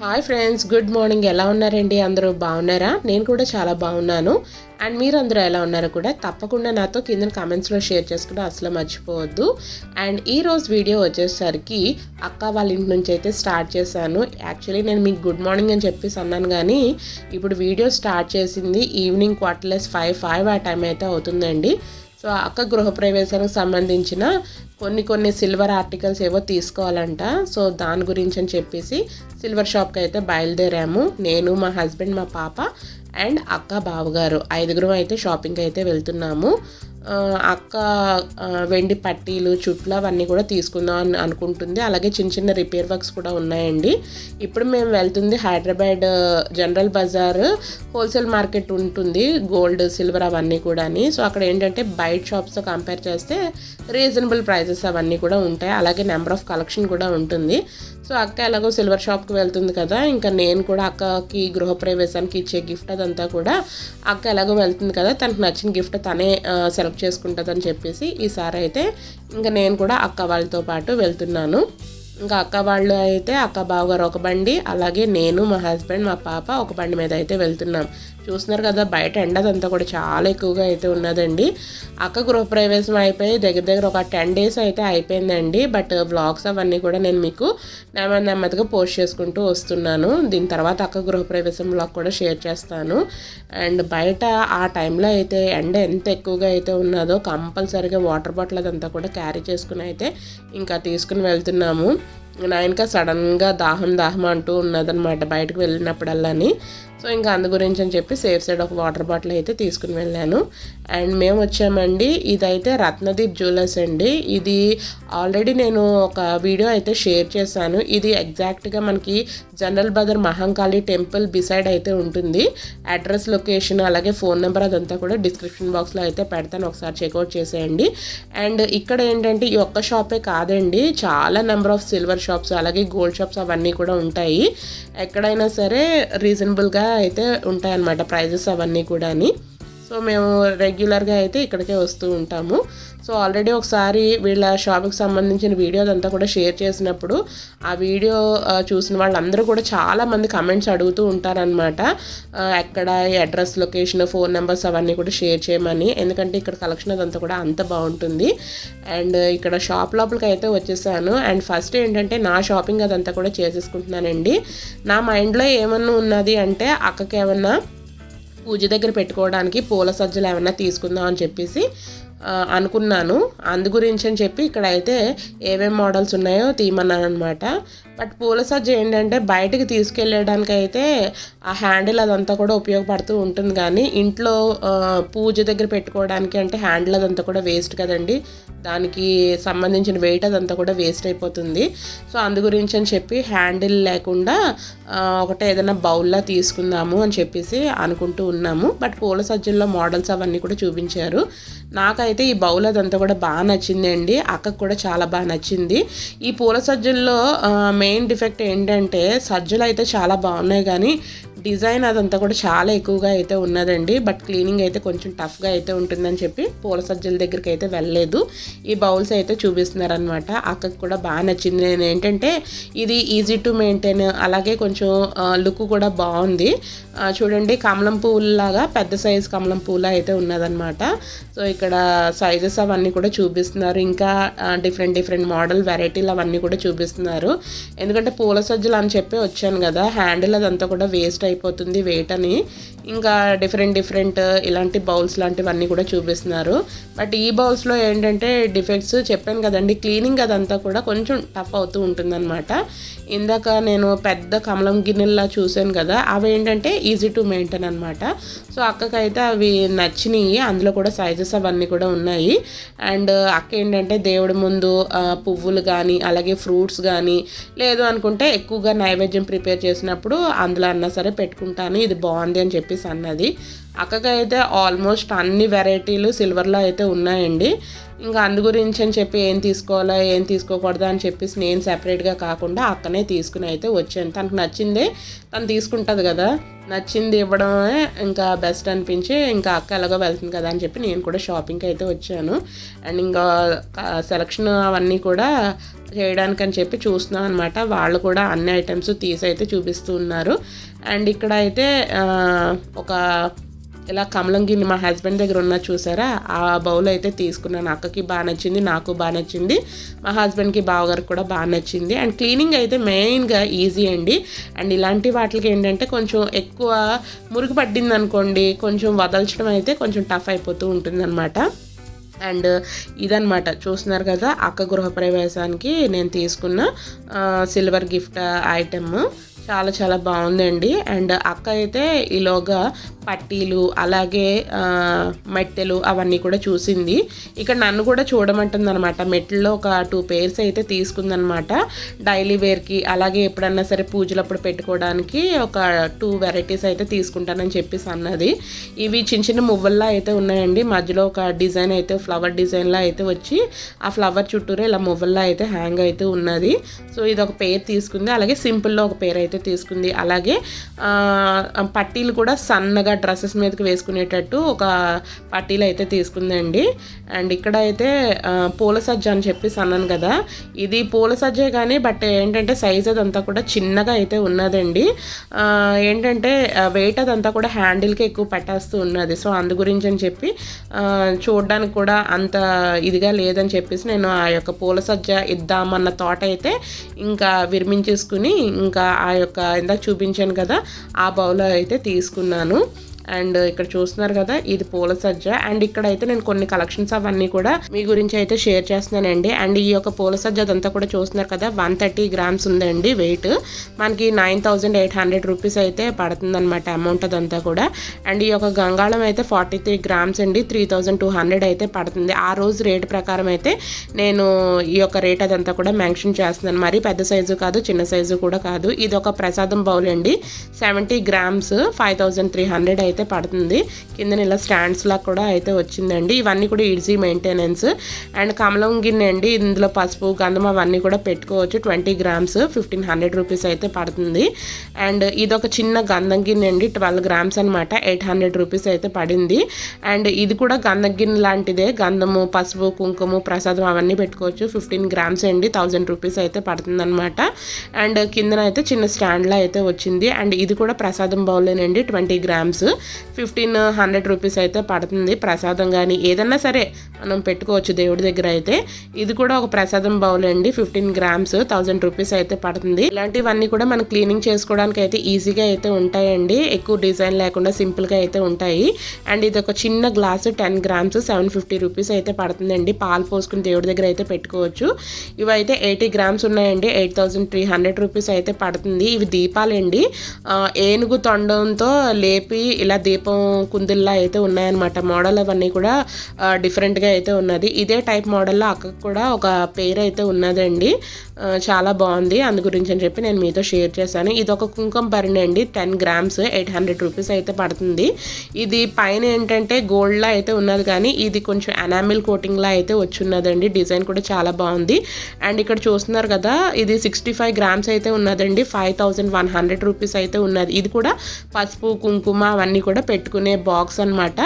Hi friends good morning ఎలా ఉన్నారండి? అందరూ బాగున్నారా? నేను కూడా చాలా బాగున్నాను. అండ్ మీరు అందరూ ఎలా ఉన్నారో కూడా తప్పకుండా నాతో కింద కామెంట్స్లో షేర్ చేసుకుంటే అసలు మర్చిపోవద్దు. అండ్ ఈ రోజు వీడియో వచ్చేసరికి అక్క వాళ్ళ ఇంటి నుంచి అయితే స్టార్ట్ చేశాను. యాక్చువల్లీ నేను మీకు గుడ్ మార్నింగ్ అని చెప్పేసి అన్నాను కానీ ఇప్పుడు వీడియో స్టార్ట్ చేసింది evening quarter less five five ఆ టైం అయితే అవుతుందండి. సో అక్క గృహప్రవేశానికి సంబంధించిన కొన్ని కొన్ని సిల్వర్ ఆర్టికల్స్ ఏవో తీసుకోవాలంట. సో దాని గురించి అని చెప్పేసి సిల్వర్ షాప్కి అయితే బయలుదేరాము. నేను మా హస్బెండ్ మా పాప అండ్ అక్క బావగారు ఐదుగురం అయితే షాపింగ్ అయితే వెళ్తున్నాము. అక్క వెండి పట్టీలు చుట్లు అవన్నీ కూడా తీసుకుందాం అని అనుకుంటుంది. అలాగే చిన్న చిన్న రిపేర్ వర్క్స్ కూడా ఉన్నాయండి. ఇప్పుడు మేము వెళ్తుంది Hyderabad general bazaar wholesale market ఉంటుంది గోల్డ్ సిల్వర్ అవన్నీ కూడా సో అక్కడ ఏంటంటే బయట షాప్స్తో కంపేర్ చేస్తే రీజనబుల్ ప్రైజెస్ అవన్నీ కూడా ఉంటాయి. అలాగే నెంబర్ ఆఫ్ కలెక్షన్ కూడా ఉంటుంది. సో అక్క ఎలాగో సిల్వర్ షాప్కి వెళ్తుంది కదా ఇంకా నేను కూడా అక్కకి గృహప్రవేశానికి ఇచ్చే గిఫ్ట్ అదంతా కూడా అక్క ఎలాగో వెళ్తుంది కదా తనకు నచ్చిన గిఫ్ట్ తనే సెలెక్ట్ చేసుకుంటుందని చెప్పేసి ఈసారి అయితే ఇంకా నేను కూడా అక్క వాళ్ళతో పాటు వెళ్తున్నాను. ఇంకా అక్క వాళ్ళు అయితే అక్క బావగారు ఒక బండి అలాగే నేను మా హస్బెండ్ మా పాప ఒక బండి మీద అయితే వెళ్తున్నాం. చూస్తున్నారు కదా బయట ఎండ అదంతా కూడా చాలా ఎక్కువగా అయితే ఉన్నదండి. అక్క గృహప్రవేశం అయిపోయి దగ్గర దగ్గర ఒక టెన్ డేస్ అయితే అయిపోయిందండి. బట్ వ్లాగ్స్ అవన్నీ కూడా నేను మీకు నెమ్మది నెమ్మదిగా పోస్ట్ చేసుకుంటూ వస్తున్నాను. దీని తర్వాత అక్క గృహప్రవేశం వ్లాగ్ కూడా షేర్ చేస్తాను. అండ్ బయట ఆ టైంలో అయితే ఎండ ఎంత ఎక్కువగా అయితే ఉన్నదో కంపల్సరీగా వాటర్ బాటిల్ అదంతా కూడా క్యారీ చేసుకుని అయితే ఇంకా తీసుకుని వెళ్తున్నాము. నాయనక సడన్గా దాహం దాహం అంటూ ఉన్నదనమాట బయటకు వెళ్ళినప్పుడల్లాని. సో ఇంకా అందు గురించి అని చెప్పి సేఫ్ సైడ్ ఒక వాటర్ బాటిల్ అయితే తీసుకుని వెళ్ళాను. అండ్ మేము వచ్చామండి. ఇదైతే రత్నదీప్ జ్యువెలర్స్ అండి. ఇది ఆల్రెడీ నేను ఒక వీడియో అయితే షేర్ చేశాను. ఇది ఎగ్జాక్ట్గా మనకి general bazaar Mahankali temple beside అయితే ఉంటుంది. అడ్రస్ లొకేషన్ అలాగే ఫోన్ నెంబర్ అదంతా కూడా డిస్క్రిప్షన్ బాక్స్లో అయితే పెడతాను. ఒకసారి చెక్అవుట్ చేసేయండి. అండ్ ఇక్కడ ఏంటంటే ఈ ఒక్క షాపే కాదండి. చాలా నెంబర్ ఆఫ్ సిల్వర్ షాప్స్ అలాగే గోల్డ్ షాప్స్ అవన్నీ కూడా ఉంటాయి. ఎక్కడైనా సరే రీజనబుల్గా అయితే ఉంటాయన్నమాట ప్రైజెస్ అవన్నీ కూడా సో మేము రెగ్యులర్గా అయితే ఇక్కడికే వస్తూ ఉంటాము. సో ఆల్రెడీ ఒకసారి వీళ్ళ షాప్కి సంబంధించిన వీడియో అదంతా కూడా షేర్ చేసినప్పుడు ఆ వీడియో చూసిన వాళ్ళందరూ కూడా చాలా మంది కమెంట్స్ అడుగుతూ ఉంటారనమాట ఎక్కడ ఈ అడ్రస్ లొకేషన్ ఫోన్ నెంబర్స్ అవన్నీ కూడా షేర్ చేయమని. ఎందుకంటే ఇక్కడ కలెక్షన్ అదంతా కూడా అంత బాగుంటుంది. అండ్ ఇక్కడ షాప్ లోపలికి అయితే వచ్చేసాను. అండ్ ఫస్ట్ ఏంటంటే నా షాపింగ్ అదంతా కూడా చేసేసుకుంటున్నానండి. నా మైండ్లో ఏమన్నా ఉన్నది అంటే అక్కకి ఏమన్నా పూజ దగ్గర పెట్టుకోవడానికి పూల సజ్జలు ఏమన్నా తీసుకుందాం అని చెప్పేసి అనుకున్నాను. అందు గురించి అని చెప్పి ఇక్కడ అయితే మోడల్స్ ఉన్నాయో తీయమన్నాను అనమాట బట్ పూల సజ్జ ఏంటంటే బయటకు తీసుకెళ్ళడానికి అయితే ఆ హ్యాండిల్ అదంతా కూడా ఉపయోగపడుతూ ఉంటుంది. కానీ ఇంట్లో పూజ దగ్గర పెట్టుకోవడానికి అంటే హ్యాండిల్ అదంతా కూడా వేస్ట్ కదండి. దానికి సంబంధించిన వెయిట్ అదంతా కూడా వేస్ట్ అయిపోతుంది. సో అందు గురించి అని చెప్పి హ్యాండిల్ లేకుండా ఒకటే ఏదైనా బౌల్లా తీసుకుందాము అని చెప్పేసి అనుకుంటూ ఉన్నాము. బట్ పూల సజ్జల్లో మోడల్స్ అవన్నీ కూడా చూపించారు. నాకైతే అయితే ఈ బౌల్ అదంతా కూడా బాగా నచ్చిందండి. అక్కకు కూడా చాలా బాగా నచ్చింది. ఈ పూల సజ్జల్లో మెయిన్ డిఫెక్ట్ ఏంటంటే సజ్జలు అయితే చాలా బాగున్నాయి కానీ డిజైన్ అదంతా కూడా చాలా ఎక్కువగా అయితే ఉన్నదండి. బట్ క్లీనింగ్ అయితే కొంచెం టఫ్గా అయితే ఉంటుందని చెప్పి పూల సజ్జల దగ్గరికి అయితే వెళ్ళలేదు. ఈ బౌల్స్ అయితే చూపిస్తున్నారనమాట అక్కకు కూడా బాగా నచ్చింది. నేను ఏంటంటే ఇది ఈజీ టు మెయింటైన్ అలాగే కొంచెం లుక్ కూడా బాగుంది. చూడండి కమలం పువ్వులాగా పెద్ద సైజ్ కమలం పువ్వులా అయితే ఉన్నదన్నమాట. సో ఇక్కడ సైజెస్ అవన్నీ కూడా చూపిస్తున్నారు. ఇంకా డిఫరెంట్ డిఫరెంట్ మోడల్ వెరైటీలు అవన్నీ కూడా చూపిస్తున్నారు. ఎందుకంటే పూల సజ్జలు అని చెప్పి వచ్చాను కదా హ్యాండిల్ అదంతా కూడా వేస్ట్ అయిపోతుంది వెయిట్ అని ఇంకా డిఫరెంట్ డిఫరెంట్ uh, ఇలాంటి బౌల్స్ లాంటివన్నీ కూడా చూపిస్తున్నారు. బట్ ఈ బౌల్స్లో ఏంటంటే డిఫెక్ట్స్ చెప్పాను కదండి క్లీనింగ్ అదంతా కూడా కొంచెం టఫ్ అవుతూ ఉంటుందన్నమాట. ఇందాక నేను పెద్ద కమలం గిన్నెల్లా చూశాను కదా అవి ఏంటంటే ఈజీ టు మెయింటైన్ అనమాట సో అక్కకైతే అవి నచ్చినాయి అందులో కూడా సైజెస్ అవన్నీ కూడా ఉన్నాయి. అండ్ uh, అక్క ఏంటంటే దేవుడి ముందు పువ్వులు కానీ అలాగే ఫ్రూట్స్ కానీ లేదు అనుకుంటే ఎక్కువగా నైవేద్యం ప్రిపేర్ చేసినప్పుడు అందులో అన్నా సరే పెట్టుకుంటాను ఇది బాగుంది అని చెప్పి చెప్పేసి అన్నది. అక్కకైతే ఆల్మోస్ట్ అన్ని వెరైటీలు సిల్వర్లో అయితే ఉన్నాయండి. ఇంకా అందు గురించి అని చెప్పి ఏం తీసుకోవాలా ఏం తీసుకోకూడదు అని చెప్పేసి నేను సెపరేట్గా కాకుండా అక్కనే తీసుకుని అయితే వచ్చాను. తనకు నచ్చిందే తను తీసుకుంటుంది కదా నచ్చింది ఇవ్వడమే ఇంకా బెస్ట్ అనిపించి ఇంకా అక్క ఎలాగో వెళ్తుంది కదా అని చెప్పి నేను కూడా షాపింగ్కి అయితే వచ్చాను. అండ్ ఇంకా సెలక్షన్ అవన్నీ కూడా చేయడానికి అని చెప్పి చూస్తున్నాం అనమాట వాళ్ళు కూడా అన్ని ఐటమ్స్ తీసి అయితే చూపిస్తూ ఉన్నారు. అండ్ ఇక్కడ అయితే ఒక ఇలా కమలం గిన్నె మా హస్బెండ్ దగ్గర ఉన్న చూసారా? ఆ బౌల్ అయితే తీసుకున్నాను. అక్కకి బాగా నచ్చింది నాకు బాగా నచ్చింది. మా హస్బెండ్కి బావగారికి కూడా బాగా నచ్చింది. అండ్ క్లీనింగ్ అయితే మెయిన్గా ఈజీ అండి. అండ్ ఇలాంటి వాటికి ఏంటంటే కొంచెం ఎక్కువ మురుగు పట్టింది అనుకోండి కొంచెం వదల్చడం అయితే కొంచెం టఫ్ అయిపోతూ ఉంటుంది అనమాట అండ్ ఇదనమాట చూస్తున్నారు కదా అక్క గృహప్రవేశానికి నేను తీసుకున్న సిల్వర్ గిఫ్ట్ ఐటమ్ చాలా చాలా బాగుందండి. అండ్ అక్క అయితే ఈలోగా పట్టీలు అలాగే మెట్టెలు అవన్నీ కూడా చూసింది. ఇక్కడ నన్ను కూడా చూడమంటుంది అనమాట మెట్లలో ఒక టూ పేర్స్ అయితే తీసుకుందనమాట డైలీ వేర్కి అలాగే ఎప్పుడన్నా సరే పూజలప్పుడు పెట్టుకోవడానికి ఒక టూ వెరైటీస్ అయితే తీసుకుంటానని చెప్పేసి అన్నది. ఇవి చిన్న చిన్న మువ్వల్లా అయితే ఉన్నాయండి. మధ్యలో ఒక డిజైన్ అయితే ఫ్లవర్ డిజైన్లా అయితే వచ్చి ఆ ఫ్లవర్ చుట్టూరే ఇలా మువ్వల్లా అయితే హ్యాంగ్ అయితే ఉన్నది. సో ఇది ఒక పేరు తీసుకుంది. అలాగే సింపుల్లో ఒక పేరు అయితే తీసుకుంది. అలాగే పట్టీలు కూడా సన్నగా డ్రెస్సెస్ మీదకి వేసుకునేటట్టు ఒక పట్టీలు అయితే తీసుకుందండి. అండ్ ఇక్కడ అయితే పూల సజ్జ అని చెప్పేసి అన్నాను కదా. ఇది పూల సజ్జే కానీ బట్ ఏంటంటే సైజ్ అదంతా కూడా చిన్నగా అయితే ఉన్నదండి. ఏంటంటే వెయిట్ అదంతా కూడా హ్యాండిల్కి ఎక్కువ పెట్టేస్తూ ఉన్నది. సో అందు గురించి అని చెప్పి చూడడానికి కూడా అంత ఇదిగా లేదని చెప్పేసి నేను ఆ యొక్క పూల సజ్జ ఇద్దామన్న తోట అయితే ఇంకా విరమించేసుకుని ఇంకా ఆ యొక్క ఇందాక చూపించాను కదా ఆ బౌల్ అయితే తీసుకున్నాను. అండ్ ఇక్కడ చూస్తున్నారు కదా ఇది పూల సజ్జ. అండ్ ఇక్కడ అయితే నేను కొన్ని కలెక్షన్స్ అవన్నీ కూడా మీ గురించి అయితే షేర్ చేస్తున్నానండి. అండ్ ఈ యొక్క పూల సజ్జ అదంతా కూడా చూస్తున్నారు కదా వన్ థర్టీ గ్రామ్స్ ఉందండి వెయిట్ మనకి nine thousand eight hundred rupees అయితే పడుతుందన్నమాట అమౌంట్ అదంతా కూడా. అండ్ ఈ యొక్క గంగాళం అయితే ఫార్టీ త్రీ గ్రామ్స్ అండి త్రీ థౌజండ్ టూ హండ్రెడ్ అయితే పడుతుంది. ఆ రోజు రేట్ ప్రకారం అయితే నేను ఈ యొక్క రేట్ అదంతా కూడా మెన్షన్ చేస్తున్నాను. మరి పెద్ద సైజు కాదు చిన్న సైజు కూడా కాదు. ఇది ఒక ప్రసాదం బౌల్ అండి. Seventy grams five thousand three hundred అయితే అయితే పడుతుంది. కింద ఇలా స్టాండ్స్ లా కూడా అయితే వచ్చిందండి. ఇవన్నీ కూడా ఈజీ మెయింటెనెన్స్. అండ్ కమలం గిన్నె అండి. ఇందులో పసుపు గంధం అవన్నీ కూడా పెట్టుకోవచ్చు. Twenty grams fifteen hundred rupees అయితే పడుతుంది. అండ్ ఇది ఒక చిన్న గంధం గిన్నె అండి. ట్వెల్వ్ గ్రామ్స్ అనమాట ఎయిట్ హండ్రెడ్ రూపీస్ అయితే పడింది. అండ్ ఇది కూడా గంధం గిన్నె లాంటిదే. గంధము పసుపు కుంకుమ ప్రసాదం అవన్నీ పెట్టుకోవచ్చు. ఫిఫ్టీన్ గ్రామ్స్ అండి. థౌజండ్ రూపీస్ అయితే పడుతుంది అనమాట అండ్ కిందన అయితే చిన్న స్టాండ్లా అయితే వచ్చింది. అండ్ ఇది కూడా ప్రసాదం బౌలేనండి twenty grams. Fifteen hundred rupees అయితే పడుతుంది. ప్రసాదం కానీ ఏదన్నా సరే మనం పెట్టుకోవచ్చు దేవుడి దగ్గర అయితే. ఇది కూడా ఒక ప్రసాదం బౌల్ అండి. ఫిఫ్టీన్ గ్రామ్స్ థౌజండ్ రూపీస్ అయితే పడుతుంది. ఇలాంటివన్నీ కూడా మనం క్లీనింగ్ చేసుకోవడానికి అయితే ఈజీగా అయితే ఉంటాయండి. ఎక్కువ డిజైన్ లేకుండా సింపుల్గా అయితే ఉంటాయి. అండ్ ఇది ఒక చిన్న glass ten grams seven fifty rupees అయితే పడుతుందండి. పాలు పోసుకుని దేవుడి దగ్గర అయితే పెట్టుకోవచ్చు. ఇవైతే ఎయిటీ గ్రామ్స్ ఉన్నాయండి. Eight thousand three hundred rupees అయితే పడుతుంది. ఇవి దీపాలండి. ఏనుగు తొండంతో లేపి ఇలా దీపం కుందుల్లా అయితే ఉన్నాయన్నమాట. మోడల్ అవన్నీ కూడా డిఫరెంట్గా అయితే ఉన్నది. ఇదే టైప్ మోడల్లో అక్కకు కూడా ఒక పేరు అయితే ఉన్నదండి. చాలా బాగుంది. అందు గురించి అని చెప్పి నేను మీతో షేర్ చేశాను. ఇది ఒక కుంకుమ భరణి అండి. Ten grams eight hundred rupees అయితే పడుతుంది. ఇది పైన ఏంటంటే గోల్డ్లా అయితే ఉన్నది కానీ ఇది కొంచెం అనామిల్ కోటింగ్లా అయితే వచ్చున్నదండి. డిజైన్ కూడా చాలా బాగుంది. అండ్ ఇక్కడ చూస్తున్నారు కదా ఇది సిక్స్టీ ఫైవ్ గ్రామ్స్ అయితే ఉన్నదండి. Five thousand one hundred rupees అయితే ఉన్నది. ఇది కూడా పసుపు కుంకుమ అవన్నీ కూడా పెట్టుకునే బాక్స్ అనమాట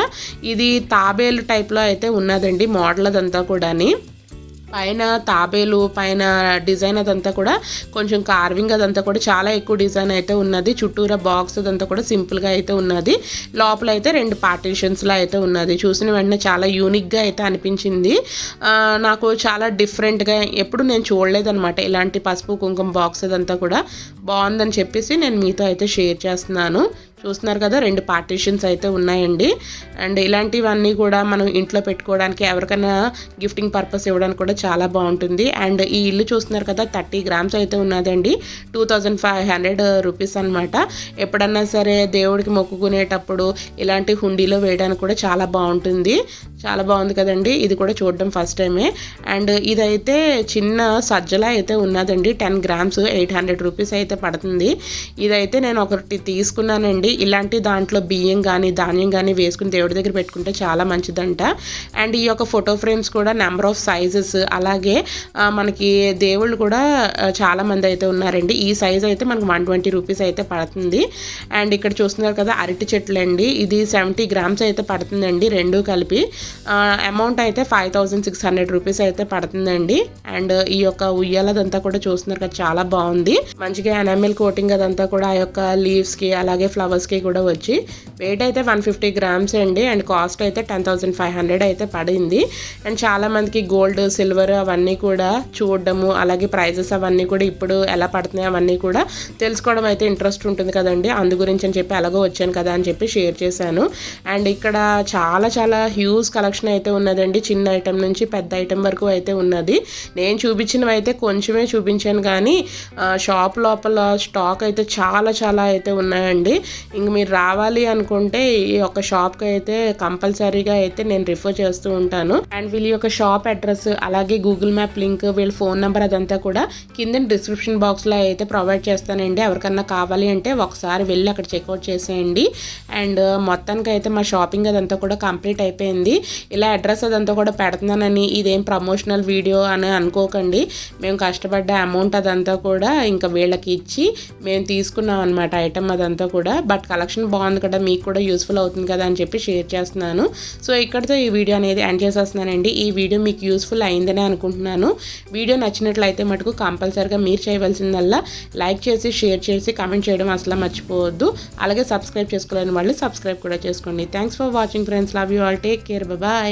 ఇది తాబేలు టైప్లో అయితే ఉన్నదండి. మోడల్ అదంతా కూడాని. పైన తాబేలు పైన డిజైన్ అదంతా కూడా కొంచెం కార్వింగ్ అదంతా కూడా చాలా ఎక్కువ డిజైన్ అయితే ఉన్నది. చుట్టూరా బాక్స్ అదంతా కూడా సింపుల్గా అయితే ఉన్నది. లోపల అయితే రెండు పార్టీషన్స్లో అయితే ఉన్నది. చూసిన వెంటనే చాలా యూనిక్గా అయితే అనిపించింది. నాకు చాలా డిఫరెంట్గా ఎప్పుడు నేను చూడలేదనమాట ఇలాంటి పసుపు కుంకుమ బాక్స్ అదంతా కూడా. బాగుందని చెప్పేసి నేను మీతో అయితే షేర్ చేస్తున్నాను. చూస్తున్నారు కదా రెండు పార్టీషన్స్ అయితే ఉన్నాయండి. అండ్ ఇలాంటివన్నీ కూడా మనం ఇంట్లో పెట్టుకోవడానికి ఎవరికైనా గిఫ్టింగ్ పర్పస్ ఇవ్వడానికి కూడా చాలా బాగుంటుంది. అండ్ ఈ ఇల్లు చూస్తున్నారు కదా థర్టీ గ్రామ్స్ అయితే ఉన్నదండి. Two thousand five hundred rupees అనమాట ఎప్పుడన్నా సరే దేవుడికి మొక్కుకునేటప్పుడు ఇలాంటి హుండీలో వేయడానికి కూడా చాలా బాగుంటుంది. చాలా బాగుంది కదండి. ఇది కూడా చూడడం ఫస్ట్ టైమే అండ్ ఇదైతే చిన్న సజ్జలా అయితే ఉన్నదండి. Ten grams eight hundred rupees అయితే పడుతుంది. ఇదైతే నేను ఒకటి తీసుకున్నానండి. ఇలాంటి దాంట్లో బియ్యం కానీ ధాన్యం కానీ వేసుకుని దేవుడి దగ్గర పెట్టుకుంటే చాలా మంచిదంట. అండ్ ఈ యొక్క ఫోటో ఫ్రేమ్స్ కూడా నెంబర్ ఆఫ్ సైజెస్ అలాగే మనకి దేవుళ్ళు కూడా చాలామంది అయితే ఉన్నారండి. ఈ సైజ్ అయితే మనకు వన్ ట్వంటీ రూపీస్ అయితే పడుతుంది. అండ్ ఇక్కడ చూస్తున్నారు కదా అరటి చెట్లు అండి ఇది సెవెంటీ గ్రామ్స్ అయితే పడుతుందండి. రెండు కలిపి. అమౌంట్ అయితే five thousand six hundred rupees అయితే పడుతుందండి. అండ్ uh, ఈ యొక్క ఉయ్యాలదంతా కూడా చూస్తున్నారు కదా చాలా బాగుంది. మంచిగా ఎనామిల్ కోటింగ్ అదంతా కూడా ఆ యొక్క లీవ్స్కి అలాగే ఫ్లవర్స్కి కూడా వచ్చి వెయిట్ అయితే వన్ ఫిఫ్టీ గ్రామ్స్ అండి. అండ్ కాస్ట్ అయితే టెన్ థౌసండ్ ఫైవ్ హండ్రెడ్ అయితే పడింది. అండ్ చాలా మందికి గోల్డ్ సిల్వర్ అవన్నీ కూడా చూడడము అలాగే ప్రైజెస్ అవన్నీ కూడా ఇప్పుడు ఎలా పడుతున్నాయి అవన్నీ కూడా తెలుసుకోవడం అయితే ఇంట్రెస్ట్ ఉంటుంది కదండి. అందు గురించి అని చెప్పి ఎలాగో వచ్చాను కదా అని చెప్పి షేర్ చేశాను. అండ్ ఇక్కడ చాలా చాలా హ్యూజ్ కలెక్షన్ అయితే ఉన్నదండి. చిన్న ఐటెం నుంచి పెద్ద ఐటెం వరకు అయితే ఉన్నది. నేను చూపించినవి అయితే కొంచెమే చూపించాను కానీ షాప్ లోపల స్టాక్ అయితే చాలా చాలా అయితే ఉన్నాయండి. ఇంక మీరు రావాలి అనుకుంటే ఈ యొక్క షాప్కి అయితే కంపల్సరీగా అయితే నేను రిఫర్ చేస్తూ ఉంటాను. అండ్ వీళ్ళ యొక్క షాప్ అడ్రస్ అలాగే గూగుల్ మ్యాప్ లింక్ వీళ్ళ ఫోన్ నెంబర్ అదంతా కూడా కింద డిస్క్రిప్షన్ బాక్స్లో అయితే ప్రొవైడ్ చేస్తానండి. ఎవరికన్నా కావాలి అంటే ఒకసారి వెళ్ళి అక్కడ చెక్అవుట్ చేసేయండి. అండ్ మొత్తానికి అయితే మా షాపింగ్ అదంతా కూడా కంప్లీట్ అయిపోయింది. ఇలా అడ్రస్ అదంతా కూడా పెడుతున్నానని ఇదేం ప్రమోషనల్ వీడియో అని అనుకోకండి. మేము కష్టపడ్డ అమౌంట్ అదంతా కూడా ఇంకా వీళ్ళకి ఇచ్చి మేము తీసుకున్నాం అనమాట ఐటమ్ అదంతా కూడా. బట్ కలెక్షన్ బాగుంది కదా మీకు కూడా యూస్ఫుల్ అవుతుంది కదా అని చెప్పి షేర్ చేస్తున్నాను. సో ఇక్కడితో ఈ వీడియో అనేది ఎండ్ చేసేస్తున్నానండి. ఈ వీడియో మీకు యూస్ఫుల్ అయిందని అనుకుంటున్నాను. వీడియో నచ్చినట్లయితే మటుకు కంపల్సరిగా మీరు చేయవలసిందల్లా లైక్ చేసి షేర్ చేసి కమెంట్ చేయడం అసలు మర్చిపోవద్దు. అలాగే సబ్స్క్రైబ్ చేసుకోలేని వాళ్ళు సబ్స్క్రైబ్ కూడా చేసుకోండి. Thanks for watching friends love you all take care ายบาย